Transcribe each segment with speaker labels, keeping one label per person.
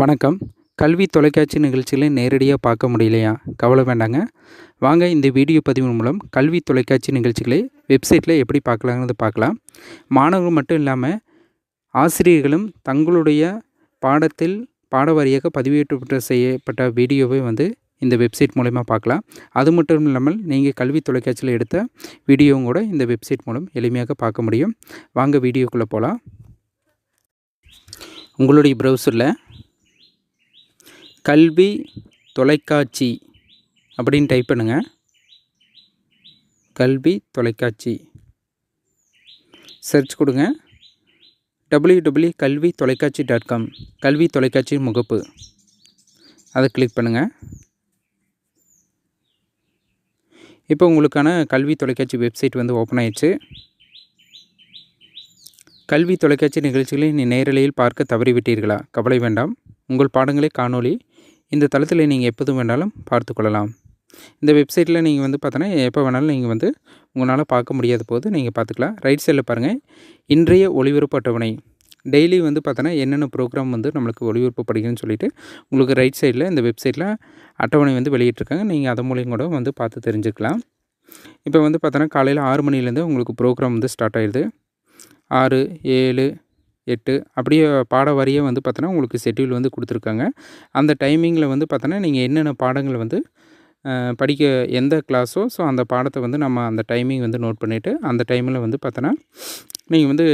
Speaker 1: வணக்கம். கல்வி தொலைக்காட்சி நிகழ்ச்சிகளை நேரடியாக பார்க்க முடியலையா? கவலை வேண்டாங்க. வாங்க இந்த வீடியோ பதிவு மூலம் கல்வி தொலைக்காட்சி நிகழ்ச்சிகளை வெப்சைட்டில் எப்படி பார்க்கலாங்கிறது பார்க்கலாம். மாணவர்கள் மட்டும் இல்லாமல் ஆசிரியர்களும் தங்களுடைய பாடத்தில் பாட வாரியாக பதிவேற்றப்பட்ட செய்யப்பட்ட வீடியோவை வந்து இந்த வெப்சைட் மூலயமா பார்க்கலாம். அது மட்டும் இல்லாமல் நீங்கள் கல்வி தொலைக்காட்சியில் எடுத்த வீடியோவும் கூட இந்த வெப்சைட் மூலம் எளிமையாக பார்க்க முடியும். வாங்க வீடியோக்குள்ளே போகலாம் உங்களுடைய ப்ரௌசரில் கல்வி தொலைக்காட்சி அப்படின்னு டைப் பண்ணுங்கள் கல்வி தொலைக்காட்சி. சர்ச் கொடுங்க. டபிள்யூ டபிள்யூ கல்வி தொலைக்காட்சி டாட் காம் கல்வி தொலைக்காட்சி முகப்பு. அதை கிளிக் பண்ணுங்கள் இப்போ உங்களுக்கான கல்வி தொலைக்காட்சி வெப்சைட் வந்து ஓப்பன் ஆயிடுச்சு. கல்வி தொலைக்காட்சி நிகழ்ச்சிகளை நீ நேரலையில் பார்க்க தவறிவிட்டீர்களா? கவலை வேண்டாம். உங்கள் பாடங்களை காணொளி இந்த தளத்தில் நீங்கள் எப்போதும் வேணாலும் பார்த்து கொள்ளலாம். இந்த வெப்சைட்டில் நீங்கள் வந்து பார்த்தோன்னா எப்போ வேணாலும் நீங்கள் வந்து உங்களால் பார்க்க முடியாத போது நீங்கள் பார்த்துக்கலாம். ரைட் சைடில் பாருங்கள் இன்றைய ஒளிபரப்பு அட்டவணை. டெய்லி வந்து பார்த்தோன்னா என்னென்ன ப்ரோக்ராம் வந்து நம்மளுக்கு ஒளிபரப்பப்படுகிறதுன்னு சொல்லிட்டு உங்களுக்கு ரைட் சைடில் இந்த வெப்சைட்டில் அட்டவணை வந்து வெளியிட்டிருக்காங்க. நீங்கள் அதன் மூலியம் கூட வந்து பார்த்து தெரிஞ்சுக்கலாம். இப்போ வந்து பார்த்தோன்னா காலையில் ஆறு மணிலேருந்து உங்களுக்கு ப்ரோக்ராம் வந்து ஸ்டார்ட் ஆயிடுது. ஆறு ஏழு எட்டு அப்படியே பாட வாரியே வந்து பார்த்தோன்னா உங்களுக்கு ஷெட்யூல் வந்து கொடுத்துருக்காங்க. அந்த டைமிங்கில் வந்து பார்த்தோன்னா நீங்கள் என்னென்ன பாடங்கள் வந்து படிக்க எந்த கிளாஸோ ஸோ அந்த பாடத்தை வந்து நம்ம அந்த டைமிங் வந்து நோட் பண்ணிவிட்டு அந்த டைமில் வந்து பார்த்தோன்னா நீங்கள் வந்து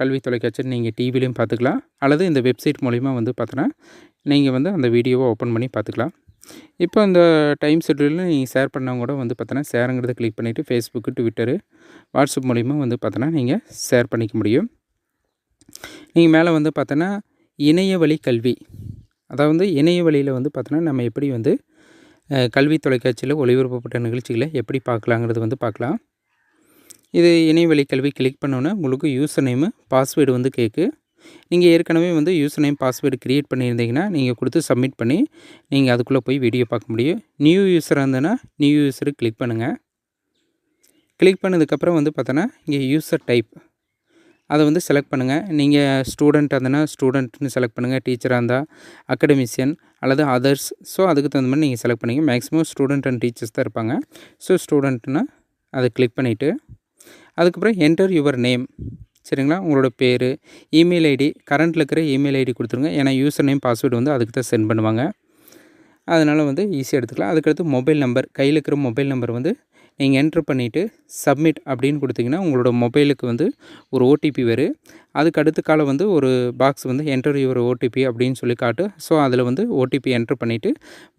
Speaker 1: கல்வி தொலைக்காட்சி நீங்கள் டிவிலையும் பார்த்துக்கலாம். அல்லது இந்த வெப்சைட் மூலிமா வந்து பார்த்தோன்னா நீங்கள் வந்து அந்த வீடியோவை ஓப்பன் பண்ணி பார்த்துக்கலாம். இப்போ இந்த டைம் ஷெட்யூலில் நீங்கள் ஷேர் பண்ணவங்க கூட வந்து பார்த்தோன்னா ஷேருங்கிறத கிளிக் பண்ணிவிட்டு ஃபேஸ்புக்கு ட்விட்டரு வாட்ஸ்அப் மூலிமா வந்து பார்த்தோன்னா நீங்கள் ஷேர் பண்ணிக்க முடியும். நீங்கள் மேலே வந்து பார்த்தோன்னா இணைய வழி கல்வி. அதாவது இணைய வழியில் வந்து பார்த்தோன்னா நம்ம எப்படி வந்து கல்வி தொலைக்காட்சியில் ஒளிபரப்பப்பட்ட நிகழ்ச்சிகளை எப்படி பார்க்கலாங்கிறது வந்து பார்க்கலாம். இது இணையவழி கல்வி கிளிக் பண்ணோன்னே உங்களுக்கு யூசர் நேமு பாஸ்வேர்டு வந்து கேட்கு நீங்கள் ஏற்கனவே வந்து யூசர் நேம் பாஸ்வேர்டு க்ரியேட் பண்ணியிருந்தீங்கன்னா நீங்கள் கொடுத்து சப்மிட் பண்ணி நீங்கள் அதுக்குள்ளே போய் வீடியோ பார்க்க முடியும். நியூ யூஸராக இருந்ததுன்னா நியூ யூஸரு கிளிக் பண்ணுங்கள் கிளிக் பண்ணதுக்கப்புறம் வந்து பார்த்தோன்னா இங்கே யூசர் டைப் அதை வந்து செலக்ட் பண்ணுங்கள் நீங்கள் ஸ்டூடெண்ட் இருந்தனா ஸ்டூடெண்ட்னு செலக்ட் பண்ணுங்கள் டீச்சராக இருந்தால் அகடமிஷியன் அல்லது அதர்ஸ் ஸோ அதுக்கு தகுந்த மாதிரி நீங்கள் செலக்ட் பண்ணிங்க மேக்ஸிமம் ஸ்டூடெண்ட் அண்ட் டீச்சர்ஸ் தான் இருப்பாங்க. ஸோ ஸ்டூடெண்ட்னா அதை கிளிக் பண்ணிவிட்டு அதுக்கப்புறம் என்டர் யுவர் நேம் சரிங்களா? உங்களோட பேர் இமெயில் ஐடி கரண்ட்டில் இருக்கிற இமெயில் ஐடி கொடுத்துருங்க. ஏன்னா யூசர் நேம் பாஸ்வேர்டு வந்து அதுக்கு தான் சென்ட் பண்ணுவாங்க. அதனால் வந்து ஈஸியாக எடுத்துக்கலாம். அதுக்கடுத்து மொபைல் நம்பர் கையில் இருக்கிற மொபைல் நம்பர் வந்து நீங்கள் என்ட்ரு பண்ணிவிட்டு சப்மிட் அப்படின்னு கொடுத்தீங்கன்னா உங்களோட மொபைலுக்கு வந்து ஒரு ஓடிபி வரும். அதுக்கு அடுத்த காலம் வந்து ஒரு பாக்ஸ் வந்து என்டர் யுவர் ஓடிபி அப்படின்னு சொல்லி காட்டு. ஸோ அதில் வந்து ஓடிபி என்ட்ரு பண்ணிவிட்டு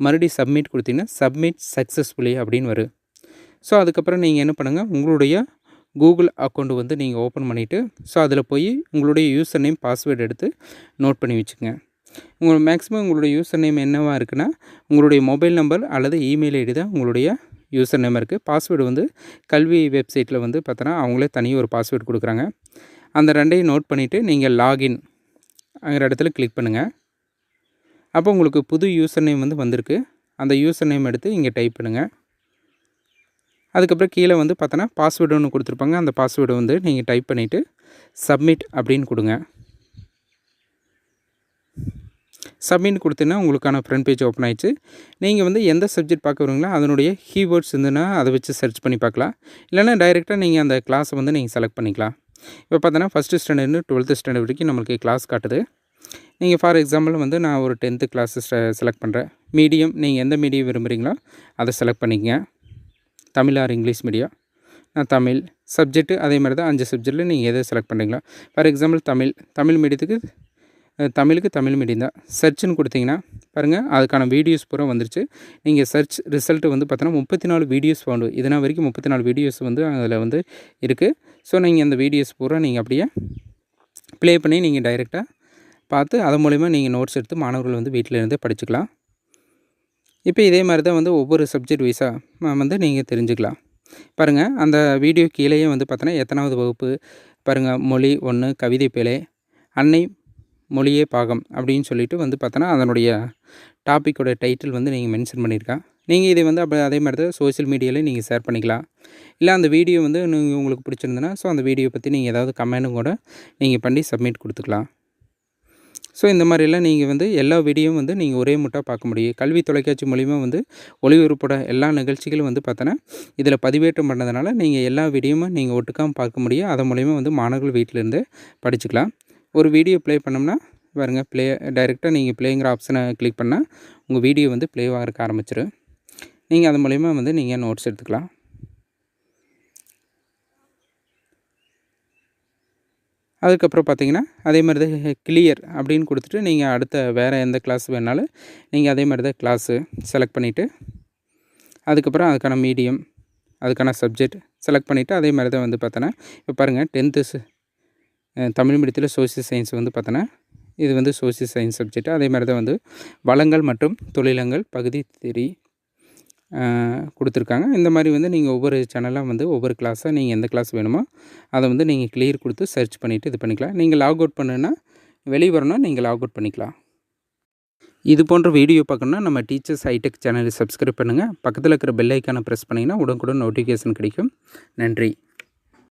Speaker 1: மறுபடியும் சப்மிட் கொடுத்தீங்கன்னா சப்மிட் சக்ஸஸ்ஃபுல்லி அப்படின்னு வரும். ஸோ அதுக்கப்புறம் நீங்கள் என்ன பண்ணுங்கள் உங்களுடைய கூகுள் அக்கௌண்ட் வந்து நீங்கள் ஓப்பன் பண்ணிவிட்டு ஸோ அதில் போய் உங்களுடைய யூசர் நேம் பாஸ்வேர்டு எடுத்து நோட் பண்ணி வச்சுக்கோங்க. உங்கள் மேக்ஸிமம் உங்களுடைய யூசர் நேம் என்னவாக இருக்குன்னா உங்களுடைய மொபைல் நம்பர் அல்லது இமெயில் ஐடி தான் உங்களுடைய யூசர் நேம் இருக்குது பாஸ்வேர்டு வந்து கல்வி வெப்சைட்டில் வந்து பார்த்தோன்னா அவங்களே தனியாக ஒரு பாஸ்வேர்டு கொடுக்குறாங்க. அந்த ரெண்டையும் நோட் பண்ணிவிட்டு நீங்கள் லாகின் அங்கிற இடத்துல கிளிக் பண்ணுங்கள் அப்போ உங்களுக்கு புது யூசர் நேம் வந்து வந்திருக்கு. அந்த யூசர் நேம் எடுத்து இங்கே டைப் பண்ணுங்கள் அதுக்கப்புறம் கீழே வந்து பார்த்தோன்னா பாஸ்வேர்டு ஒன்று கொடுத்துருப்பாங்க. அந்த பாஸ்வேர்டை வந்து நீங்கள் டைப் பண்ணிவிட்டு சப்மிட் அப்படின்னு கொடுங்க. சப்மிட் கொடுத்தீங்கன்னா உங்களுக்கான ஃப்ரண்ட் பேஜ் ஓப்பன் ஆயிடுச்சு. நீங்கள் வந்து எந்த சப்ஜெக்ட் பார்க்க வரீங்களோ அதனுடைய கீவேர்ட்ஸ் இருந்துன்னா அதை வச்சு சர்ச் பண்ணி பார்க்கலாம். இல்லைனா டைரெக்டாக நீங்கள் அந்த கிளாஸை வந்து நீங்கள் செலக்ட் பண்ணிக்கலாம். இப்போ பார்த்தோன்னா ஃபஸ்ட்டு ஸ்டாண்டர்ட்னு டுவெல்த்து ஸ்டாண்டர்ட் வரைக்கும் நம்மளுக்கு கிளாஸ் காட்டுது. நீங்கள் ஃபார் எக்ஸாம்பிள் வந்து நான் ஒரு டென்த்து கிளாஸு செலக்ட் பண்ணுறேன் மீடியம் நீங்கள் எந்த மீடியம் விரும்புகிறீங்களோ அதை செலக்ட் பண்ணிக்கங்க. தமிழ் ஆர் இங்கிலீஷ் மீடியம் நான் தமிழ். சப்ஜெக்ட்டு அதே மாதிரி தான் அஞ்சு சப்ஜெக்டில் நீங்கள் எதை செலக்ட் பண்ணுறீங்களா ஃபார் எக்ஸாம்பிள் தமிழ். தமிழ் மீடியத்துக்கு தமிழுக்கு தமிழ் மீடியம் தான். சர்ச்சுன்னு கொடுத்தீங்கன்னா பாருங்கள் அதுக்கான வீடியோஸ் பூரா வந்துருச்சு. நீங்கள் சர்ச் ரிசல்ட்டு வந்து பார்த்தோன்னா முப்பத்தி நாலு வீடியோஸ் ஃபவுண்டு இதனால் வரைக்கும் முப்பத்தி நாலு வீடியோஸ் வந்து அதில் வந்து இருக்குது ஸோ நீங்கள் அந்த வீடியோஸ் பூரா நீங்கள் அப்படியே ப்ளே பண்ணி நீங்கள் டைரெக்டாக பார்த்து அதன் மூலிமா நீங்கள் நோட்ஸ் எடுத்து மாணவர்கள் வந்து வீட்டில் இருந்தே படிச்சுக்கலாம். இப்போ இதே மாதிரி தான் வந்து ஒவ்வொரு சப்ஜெக்ட் வைஸாக வந்து நீங்கள் தெரிஞ்சுக்கலாம். பாருங்கள் அந்த வீடியோ கீழேயே வந்து பார்த்தோன்னா எத்தனாவது வகுப்பு பாருங்கள் மொழி ஒன்று கவிதை பிழை அன்னை மொழியே பாகம் அப்படின்னு சொல்லிட்டு வந்து பார்த்தோன்னா அதனுடைய டாப்பிக்கோட டைட்டில் வந்து நீங்கள் மென்ஷன் பண்ணியிருக்கேன் நீங்கள் இதை வந்து அப்போ அதே மாதிரி தான் சோஷியல் மீடியாவிலையும் நீங்கள் ஷேர் பண்ணிக்கலாம். இல்லை அந்த வீடியோ வந்து நீங்கள் உங்களுக்கு பிடிச்சிருந்ததுன்னா ஸோ அந்த வீடியோ பற்றி நீங்கள் ஏதாவது கமெண்ட்டும் கூட நீங்கள் பண்ணி சப்மிட் கொடுத்துக்கலாம். ஸோ இந்த மாதிரிலாம் நீங்கள் வந்து எல்லா வீடியோவும் வந்து நீங்கள் ஒரே முட்டாக பார்க்க முடியும். கல்வி தொலைக்காட்சி மூலிமா வந்து ஒளிபரப்போட எல்லா நிகழ்ச்சிகளும் வந்து பார்த்தோன்னா இதில் பதிவேற்றம் பண்ணதுனால நீங்கள் எல்லா வீடியோவும் நீங்கள் ஒட்டுக்காமல் பார்க்க முடியும். அதன் மூலிமா வந்து மாணவர்கள் வீட்டிலேருந்து படிச்சுக்கலாம். ஒரு வீடியோ ப்ளே பண்ணோம்னா பாருங்கள் ப்ளே டைரெக்டாக நீங்கள் ப்ளேங்கிற ஆப்ஷனை கிளிக் பண்ணால் உங்கள் வீடியோ வந்து ப்ளே ஆகிறக்க ஆரம்பிச்சிடும் நீங்கள் அது மூலிமா வந்து நீங்கள் நோட்ஸ் எடுத்துக்கலாம். அதுக்கப்புறம் பார்த்தீங்கன்னா அதே மாதிரி தான் கிளியர் அப்படின்னு கொடுத்துட்டு நீங்கள் அடுத்த வேறு எந்த கிளாஸ் வேணாலும் நீங்கள் அதே மாதிரி தான் கிளாஸு செலக்ட் பண்ணிவிட்டு அதுக்கப்புறம் அதுக்கான மீடியம் அதுக்கான சப்ஜெக்ட் செலக்ட் பண்ணிவிட்டு அதே மாதிரி தான் வந்து பார்த்தோன்னா இப்போ பாருங்கள் டென்த்து தமிழ் மீடியத்தில் சோசியல் சயின்ஸ் வந்து பார்த்தோன்னா இது வந்து சோசியல் சயின்ஸ் சப்ஜெக்ட் அதே மாதிரி தான் வந்து வளங்கள் மற்றும் தொழிலங்கள் பகுதி தெரி கொடுத்துருக்காங்க. இந்த மாதிரி வந்து நீங்கள் ஒவ்வொரு சேனலாக வந்து ஒவ்வொரு கிளாஸாக நீங்கள் எந்த கிளாஸ் வேணுமோ அதை வந்து நீங்கள் கிளியர் கொடுத்து சர்ச் பண்ணிவிட்டு இது பண்ணிக்கலாம். நீங்கள் லாக் அவுட் பண்ணுன்னா வெளியே வரணும்னா நீங்கள் லாக் அவுட் பண்ணிக்கலாம். இது போன்ற வீடியோ பார்க்கணுன்னா நம்ம டீச்சர்ஸ் ஹைடெக் சேனலை சப்ஸ்கிரைப் பண்ணுங்கள் பக்கத்தில் இருக்கிற பெல் ஐக்கானை ப்ரெஸ் பண்ணிங்கன்னா உடனுக்குடன் நோட்டிஃபிகேஷன் கிடைக்கும். நன்றி.